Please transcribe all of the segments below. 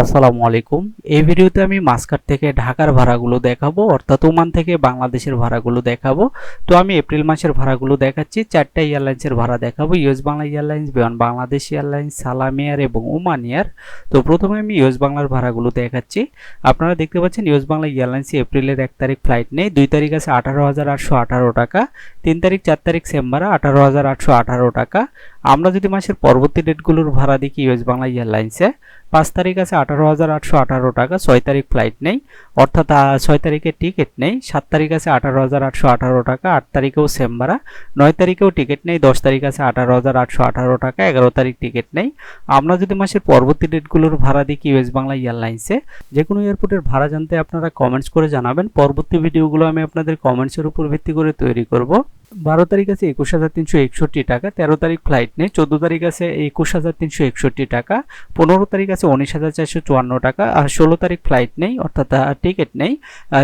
আসসালামু আলাইকুম। এই ভিডিওতে আমি মাসকাট থেকে ঢাকার ভাড়াগুলো দেখাবো, অর্থাৎ ওমান থেকে বাংলাদেশের ভাড়াগুলো দেখাবো। তো আমি এপ্রিল মাসের ভাড়াগুলো দেখাচ্ছি, চারটা এয়ারলাইন্সের ভাড়া দেখাবো। US Bangla airlines, Biman Bangladesh airlines, Salam air এবং ওমান এয়ার। তো প্রথমে আমি ইউএস বাংলার ভাড়াগুলো দেখাচ্ছি। আপনারা দেখতে পাচ্ছেন ইউএস বাংলা এয়ারলাইন্স এপ্রিলের এক তারিখ ফ্লাইট নেই, দুই তারিখ আছে আঠারো হাজার আটশো আঠারো টাকা, তিন তারিখ চার তারিখ সেম্বারে আঠারো হাজার আটশো আঠারো টাকা আমরা যদি মাসের পরবর্তী ডেটগুলোর ভাড়া দেখি ইউএস বাংলা এয়ারলাইন্সে, পাঁচ তারিখ আছে আঠারো হাজার আটশো আঠারো টাকা, ছয় তারিখ ফ্লাইট নেই, অর্থাৎ ছয় তারিখে টিকিট নেই, সাত তারিখ আছে আঠারো হাজার আটশো আঠারো টাকা, আট তারিখেও সেম ভাড়া, নয় তারিখেও টিকিট নেই, দশ তারিখ আছে আঠারো হাজার আটশো আঠারো টাকা, এগারো তারিখ টিকিট নেই। আমরা যদি মাসের পরবর্তী ডেটগুলোর ভাড়া দেখি ইউএস বাংলা এয়ারলাইন্সে, যে কোনো এয়ারপোর্টের ভাড়া জানতে আপনারা কমেন্টস করে জানাবেন। পরবর্তী ভিডিওগুলো আমি আপনাদের কমেন্টসের উপর ভিত্তি করে তৈরি করব। বারো তারিখ আছে একুশ হাজার তিনশো একষট্টি টাকা, তেরো তারিখ ফ্লাইট নেই, চোদ্দ তারিখ আছে একুশ হাজার তিনশো একষট্টি টাকা, পনেরো তারিখ আছে উনিশ হাজার চারশো চুয়ান্ন টাকা, আর ষোলো তারিখ ফ্লাইট নেই, অর্থাৎ টিকিট নেই।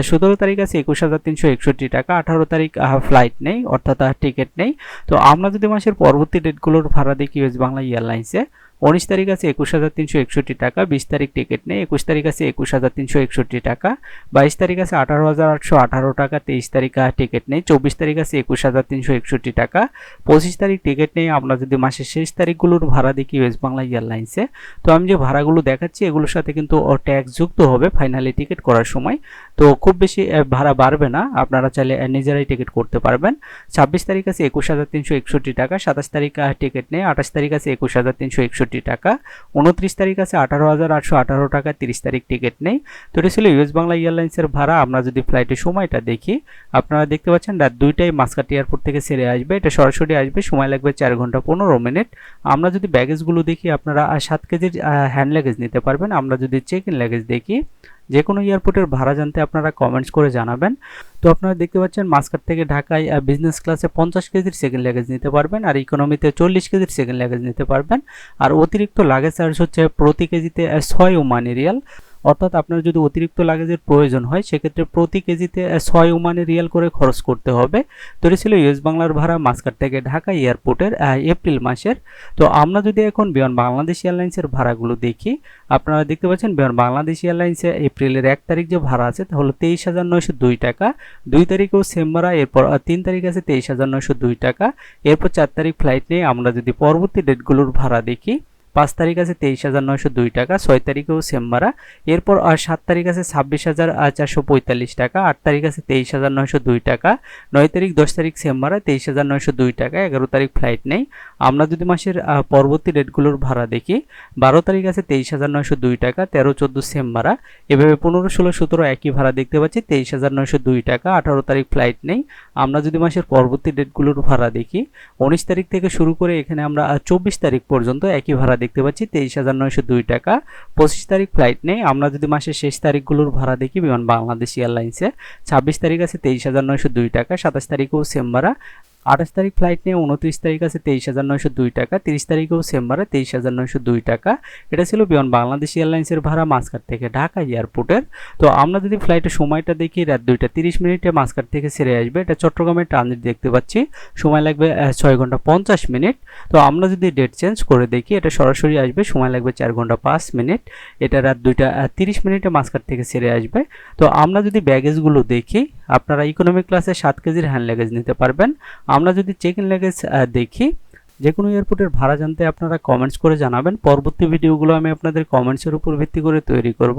সতেরো তারিখ আছে একুশ হাজার তিনশো একষট্টি টাকা, আঠারো তারিখ ফ্লাইট নেই, অর্থাৎ টিকিট নেই। তো আমরা যদি মাসের পরবর্তী ডেটগুলোর ভাড়া দেখি ইউএস বাংলা এয়ারলাইন্সে উনিশ তারিখ আছে একুশ হাজার তিনশো একষট্টি টাকা, বিশ তারিখ টিকিট নেই, একুশ তারিখ আছে একুশ হাজার তিনশো একষট্টি টাকা, বাইশ তারিখ আছে আঠারো হাজার আটশো আঠারো টাকা, তেইশ তারিখ টিকিট নেই, চব্বিশ তারিখ আছে একুশ হাজার তিনশো একষট্টি টাকা, পঁচিশ তারিখ টিকিট নেই আমরা যদি মাসের শেষ তারিখগুলোর ভাড়া দেখি ওয়েস্ট বাংলা এয়ারলাইন্সে তো আমি যে ভাড়াগুলো দেখাচ্ছি, এগুলোর সাথে কিন্তু ট্যাক্স যুক্ত হবে ফাইনালি টিকিট করার সময়, তো খুব বেশি ভাড়া বাড়বে না, আপনারা চাইলে নিজেরাই টিকিট করতে পারবেন। ছাব্বিশ তারিখ আছে একুশ হাজার তিনশো একষট্টি টাকা, সাতাশ তারিখ টিকিট নেই, আঠাশ তারিখ আছে একুশ হাজার তিনশো একষট্টি টাকা। উনত্রিশ তারিখ আছে, আঠারো হাজার আটশো আঠারো টাকা, তিরিশ তারিখ টিকিট নেই। তো এটা ছিল ইউএস বাংলা এয়ারলাইন্সের ভাড়া। আমরা যদি ফ্লাইটের সময়টা দেখি, আপনারা দেখতে পাচ্ছেন রাত দুইটাই মাসকাটি এয়ারপোর্ট থেকে সেরে আসবে। এটা সরাসরি আসবে, সময় লাগবে চার ঘণ্টা পনেরো মিনিট। আমরা যদি ব্যাগেজগুলো দেখি, আপনারা সাত কেজির হ্যান্ড লাগেজ নিতে পারবেন। আমরা যদি চেক ইন লাগেজ দেখি যে কোনো এয়ারপোর্টের ভাড়া জানতে আপনারা কমেন্টস করে জানাবেন। তো আপনারা দেখতে পাচ্ছেন মাসকাট থেকে ঢাকায় বিজনেস ক্লাসে পঞ্চাশ কেজির সেকেন্ড লাগেজ নিতে পারবেন আর ইকোনমিতে চল্লিশ কেজির সেকেন্ড লাগেজ নিতে পারবেন। আর অতিরিক্ত লাগেজ চার্জ হচ্ছে প্রতি কেজিতে ছয় ওমানি রিয়াল অর্থাৎ আপনার যদি অতিরিক্ত লাগেজের প্রয়োজন হয়, সেক্ষেত্রে প্রতি কেজিতে ছয় ওমানি রিয়াল করে খরচ করতে হবে। তো এটা ছিল ইউএস বাংলার ভাড়া মাসকাট থেকে ঢাকা এয়ারপোর্টের এপ্রিল মাসের। তো আমরা যদি এখন বিমান বাংলাদেশ এয়ারলাইন্সের ভাড়াগুলো দেখি, আপনারা দেখতে পাচ্ছেন বিমান বাংলাদেশ এয়ারলাইন্সে এপ্রিলের এক তারিখ যে ভাড়া আছে, তা হলো তেইশ হাজার নয়শো দুই টাকা। দুই তারিখেও সেম ভাড়া, এরপর তিন তারিখ আছে তেইশ হাজার নয়শো দুই টাকা। এরপর চার তারিখ ফ্লাইট নিয়ে আমরা যদি পরবর্তী ডেটগুলোর ভাড়া দেখি পাঁচ তারিখ আছে তেইশ হাজার নয়শো দুই টাকা, ছয় তারিখেও সেম ভাড়া। এরপর, আর সাত তারিখ আছে ছাব্বিশ হাজার চারশো পঁয়তাল্লিশ টাকা, আট তারিখ আছে তেইশ হাজার নয়শো দুই টাকা, নয় তারিখ, দশ তারিখ সেম ভাড়া, তেইশ হাজার নয়শো দুই টাকা, এগারো তারিখ ফ্লাইট নেই। আমরা যদি মাসের পরবর্তী ডেটগুলোর ভাড়া দেখি, বারো তারিখ আছে তেইশ হাজার নয়শো দুই টাকা, তেরো, চোদ্দ সেম ভাড়া। এভাবে পনেরো, ষোলো, সতেরো একই ভাড়া দেখতে পাচ্ছি, তেইশ হাজার নয়শো দুই টাকা, আঠারো তারিখ ফ্লাইট নেই। আমরা যদি মাসের পরবর্তী ডেটগুলোর ভাড়া দেখি, উনিশ তারিখ থেকে শুরু করে এখানে আমরা চব্বিশ তারিখ পর্যন্ত একই ভাড়া দেখতে পাচ্ছি তেইশ হাজার নয়শো দুই টাকা। পঁচিশ তারিখ ফ্লাইট নেই। আমরা যদি মাসের শেষ তারিখগুলোর ভাড়া দেখি, বিমান বাংলাদেশ এয়ারলাইন্সে, ছাব্বিশ তারিখ আছে তেইশ হাজার নয়শো দুই টাকা, সাতাশ তারিখেও সেম ভাড়া। আঠাশ তারিখ ফ্লাইট নিয়ে উনত্রিশ তারিখ আছে তেইশ হাজার নয়শো দুই টাকা, তিরিশ তারিখেও সেম ভাড়া তেইশ হাজার নয়শো দুই টাকা। এটা ছিল বিমান বাংলাদেশ এয়ারলাইন্সের ভাড়া মাসকাট থেকে, ঢাকা এয়ারপোর্টের তো আমরা যদি ফ্লাইটের সময়টা দেখি, রাত দুইটা তিরিশ মিনিটে মাসকাট থেকে সেরে আসবে। এটা চট্টগ্রামের ট্রানজিট দেখতে পাচ্ছি। সময় লাগবে ছয় ঘণ্টা পঞ্চাশ মিনিট। তো আমরা যদি ডেট চেঞ্জ করে দেখি, এটা সরাসরি আসবে, সময় লাগবে চার ঘণ্টা পাঁচ মিনিট। এটা রাত দুইটা তিরিশ মিনিটে মাসকাট থেকে সেরে আসবে। তো আমরা যদি ব্যাগেজগুলো দেখি আপনারা ইকোনমিক ক্লাসে সাত কেজির হ্যান্ড লাগেজ নিতে পারবেন। আমরা যদি চেক ইন লাগেজ দেখি, যে কোনো এয়ারপোর্টের ভাড়া জানতে আপনারা কমেন্টস করে জানাবেন। পরবর্তী ভিডিওগুলো আমি আপনাদের কমেন্টসের উপর ভিত্তি করে তৈরি করব।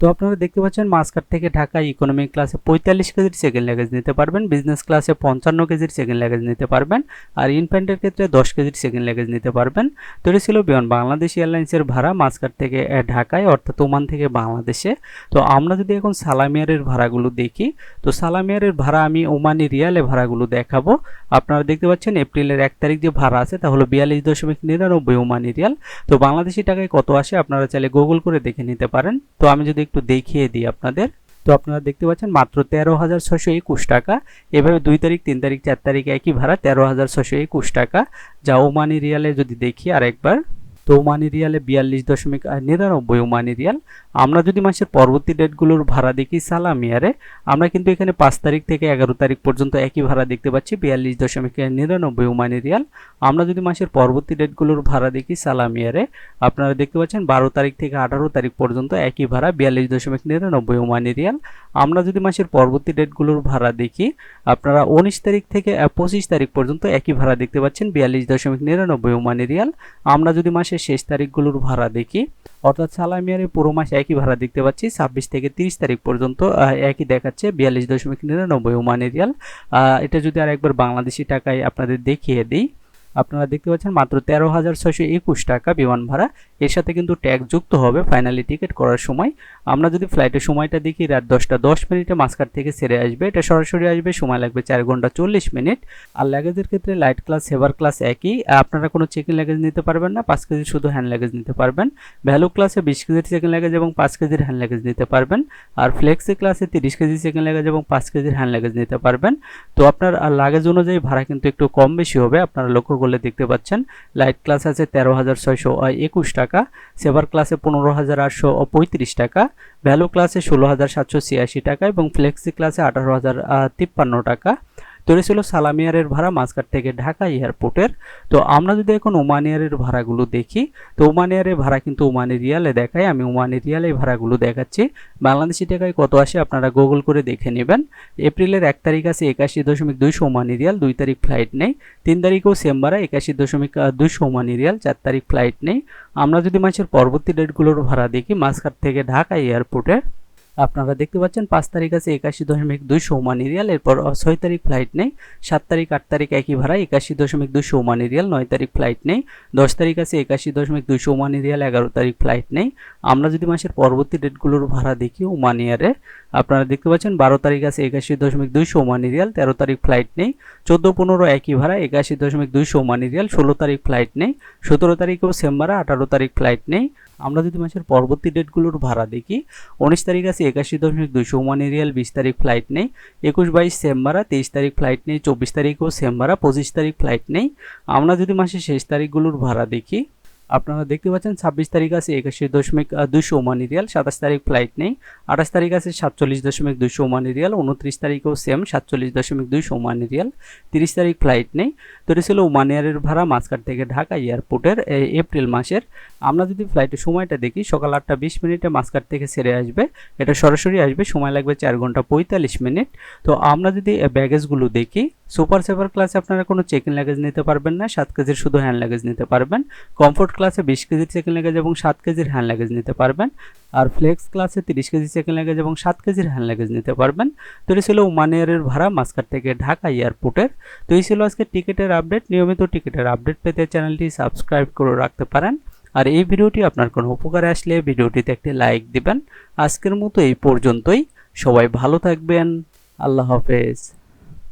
তো আপনারা দেখতে পাচ্ছেন মাসকাট থেকে ঢাকা ইকোনমিক ক্লাসে পঁয়তাল্লিশ কেজির সেকেন্ড লাগেজ নিতে পারবেন বিজনেস ক্লাসে পঞ্চান্ন কেজির সেকেন্ড লাগেজ নিতে পারবেন, আর ইনফ্যান্টের ক্ষেত্রে দশ কেজির সেকেন্ড লাগেজ নিতে পারবেন। তো এটা ছিল বিমান, বাংলাদেশ এয়ারলাইন্সের ভাড়া মাসকাট থেকে ঢাকায়, অর্থাৎ ওমান থেকে বাংলাদেশে। তো আমরা যদি এখন সালামিয়ারের ভাড়াগুলো দেখি, তো সালামিয়ারের ভাড়া আমি ওমানি রিয়ালে ভাড়াগুলো দেখাবো। আপনারা দেখতে পাচ্ছেন এপ্রিলের এক তারিখ যে ভাড়া আছে, তা হলো বিয়াল্লিশ দশমিক নিরানব্বই ওমানি রিয়াল। তো বাংলাদেশি টাকায় কত আসে, আপনারা চাইলে গুগল করে দেখে নিতে পারেন। তো আমি যদি একটু দেখিয়ে দিই আপনাদের। তো আপনারা দেখতে পাচ্ছেন মাত্র তেরো হাজার ছশো একুশ টাকা। এভাবে দুই তারিখ, তিন তারিখ, চার তারিখ একই ভাড়া তেরো হাজার ছশো একুশ টাকা। যা ওমানি রিয়ালে যদি দেখি আরেকবার। তো ওমানি রিয়ালে বিয়াল্লিশ দশমিক নিরানব্বই ওমানি রিয়াল। আমরা যদি মাসের পরবর্তী ডেটগুলোর ভাড়া দেখি সালামিয়ারে আমরা কিন্তু এখানে পাঁচ তারিখ থেকে এগারো তারিখ পর্যন্ত একই ভাড়া দেখতে পাচ্ছি, বিয়াল্লিশ দশমিক নিরানব্বই ওমানি রিয়াল। আমরা যদি মাসের পরবর্তী ডেটগুলোর ভাড়া দেখি সালামিয়ারে আপনারা দেখতে পাচ্ছেন বারো তারিখ থেকে আঠারো তারিখ পর্যন্ত একই ভাড়া, বিয়াল্লিশ দশমিক, নিরানব্বই ওমানি রিয়াল। আমরা যদি মাসের পরবর্তী ডেটগুলোর ভাড়া দেখি, আপনারা উনিশ তারিখ থেকে পঁচিশ তারিখ পর্যন্ত একই ভাড়া দেখতে পাচ্ছেন, বিয়াল্লিশ দশমিক, নিরানব্বই ওমানি রিয়াল। আমরা যদি মাসের শেষ তারিখগুলোর ভাড়া দেখি। অর্থাৎ সালামিয়ারে পুরো মাস একই ভাড়া দেখতে পাচ্ছি, ছাব্বিশ থেকে তিরিশ তারিখ পর্যন্ত একই দেখাচ্ছে বিয়াল্লিশ দশমিক নিরানব্বই ওমান রিয়াল এটা যদি আর একবার বাংলাদেশি টাকায় আপনাদের দেখিয়ে দিই আপনারা দেখতে পাচ্ছেন মাত্র তেরো হাজার ছয়শো একুশ টাকা বিমান ভাড়া। এর সাথে কিন্তু ট্যাগ যুক্ত হবে ফাইনালি টিকিট করার সময়। আমরা যদি ফ্লাইটের সময়টা দেখি, রাত দশটা দশ মিনিটে মাসকাট থেকে সেরে আসবে। এটা সরাসরি আসবে, সময় লাগবে চার ঘণ্টা চল্লিশ মিনিট। আর লাগেজের ক্ষেত্রে লাইট ক্লাস সেভার ক্লাস একই। আপনারা কোনো চেকিং লাগেজ নিতে পারবেন না, পাঁচ কেজি শুধু হ্যান্ড লাগেজ নিতে পারবেন। ভ্যালু ক্লাসে বিশ কেজির চেকিং লাগেজ এবং পাঁচ কেজির হ্যান্ড লাগেজ নিতে পারবেন। আর ফ্লেক্সি ক্লাসে তিরিশ কেজি চেকিং লাগেজ এবং পাঁচ কেজির হ্যান্ড লাগেজ নিতে পারবেন। তো আপনার লাগেজ অনুযায়ী ভাড়া কিন্তু একটু কম বেশি হবে। আপনারা লক্ষ্য করলে দেখতে পাচ্ছেন। লাইট ক্লাস আছে তেরো হাজার ছয়শো একুশ টাকা সেভার ক্লাসে পনেরো হাজার আটশো পঁয়ত্রিশ টাকা ভ্যালু ক্লাসে ষোলো হাজার সাতশো ছিয়াশি টাকা এবং ফ্লেক্সি ক্লাসে আঠারো হাজার তিপ্পান্ন টাকা। তো এটা ছিল সালামিয়ারের ভাড়া মাসকাট থেকে ঢাকা এয়ারপোর্টের। তো আমরা যদি এখন ওমানিয়ারের ভাড়াগুলো দেখি, তো ওমানিয়ারের ভাড়া কিন্তু ওমান রিয়ালে দেখায়। আমি ওমানি রিয়ালে ভাড়াগুলো দেখাচ্ছি। বাংলাদেশি টাকায় কত আসে আপনারা গুগল করে দেখে নেবেন। এপ্রিলের এক তারিখ আছে একাশি দশমিক দুইশো ওমানি রিয়াল, দুই তারিখ ফ্লাইট নেই। তিন তারিখেও সেম একাশি দশমিক দুইশো ওমানি রিয়াল, চার তারিখ ফ্লাইট নেই। আমরা যদি মাসের পরবর্তী ডেটগুলোর ভাড়া দেখি মাসকাট থেকে ঢাকা এয়ারপোর্টে আপনারা দেখতে পাচ্ছেন পাঁচ তারিখ আছে একাশি দশমিক দুই ওমানি রিয়াল, এরপর ছয় তারিখ ফ্লাইট নেই, সাত তারিখ, আট তারিখ একই ভাড়া, একাশি দশমিক দুই ওমানি রিয়াল, নয় তারিখ ফ্লাইট নেই, দশ তারিখ আছে একাশি দশমিক দুই ওমানি রিয়াল, এগারো তারিখ ফ্লাইট নেই। আমরা যদি মাসের পরবর্তী ডেটগুলোর ভাড়া দেখি, ওমানি ইয়ারে আপনারা দেখতে পাচ্ছেন বারো তারিখ আছে একাশি দশমিক দুই ওমানি রিয়াল, তেরো তারিখ ফ্লাইট নেই, চোদ্দ পনেরো একই ভাড়া, একাশি দশমিক দুই ওমানি রিয়াল, ষোলো তারিখ ফ্লাইট নেই, সতেরো তারিখেও সেম ভাড়া আঠারো তারিখ ফ্লাইট নেই আমরা যদি মাসের পরবর্তী ডেটগুলোর ভাড়া দেখি, উনিশ তারিখ আছে একাশি দশমিক দুইশো ওয়ান রিয়াল বিশ তারিখ ফ্লাইট নেই, একুশ বাইশ সেম ভাড়া তেইশ তারিখ ফ্লাইট নেই, চব্বিশ তারিখও সেম ভাড়া পঁচিশ তারিখ ফ্লাইট নেই। আমরা যদি মাসের শেষ তারিখগুলোর ভাড়া দেখি আপনারা দেখতে পাচ্ছেন ছাব্বিশ তারিখ আছে একাশি দশমিক দুইশো ওমানি রিয়াল, সাতাশ তারিখ ফ্লাইট নেই। আঠাশ তারিখ আছে সাতচল্লিশ দশমিক দুইশো ওমানি রিয়াল, উনত্রিশ তারিখেও সেম সাতচল্লিশ দশমিক দুইশো ওমানি রিয়াল। তিরিশ তারিখ ফ্লাইট নেই। তো এটা ছিল ওমান এয়ারের ভাড়া মাঝখাট থেকে ঢাকা এয়ারপোর্টের এপ্রিল মাসের। আমরা যদি ফ্লাইটের সময়টা দেখি, সকাল আটটা বিশ মিনিটে মাঝখাট থেকে সেরে আসবে। এটা সরাসরি আসবে, সময় লাগবে চার ঘণ্টা পঁয়তাল্লিশ মিনিট। তো আমরা যদি ব্যাগেজগুলো দেখি, সুপার সেভার ক্লাসে আপনারা কোনো চেক ইন লাগেজ নিতে পারবেন না, সাত কেজির শুধু হ্যান্ড লাগেজ নিতে পারবেন। কমফোর্ট ক্লাসে বিশ কেজির চেক লেগেজ এবং সাত কেজির হ্যান্ড লাগেজ নিতে পারবেন। আর ফ্লেক্স ক্লাসে তিরিশ কেজি চেক লেগেজ এবং সাত কেজির হ্যান্ড লাগেজ নিতে পারবেন। তো এটা ছিল ওমান এয়ারের ভাড়া মাস্কাট থেকে ঢাকা এয়ারপোর্টের তো এই ছিল আজকে টিকিটের আপডেট নিয়মিত টিকিটের আপডেট পেতে চ্যানেলটি সাবস্ক্রাইব করে রাখতে পারেন। আর এই ভিডিওটি আপনার কোনো উপকারে আসলে ভিডিওটিতে একটি লাইক দিবেন। আজকের মতো এই পর্যন্তই। সবাই ভালো থাকবেন। আল্লাহ হাফেজ।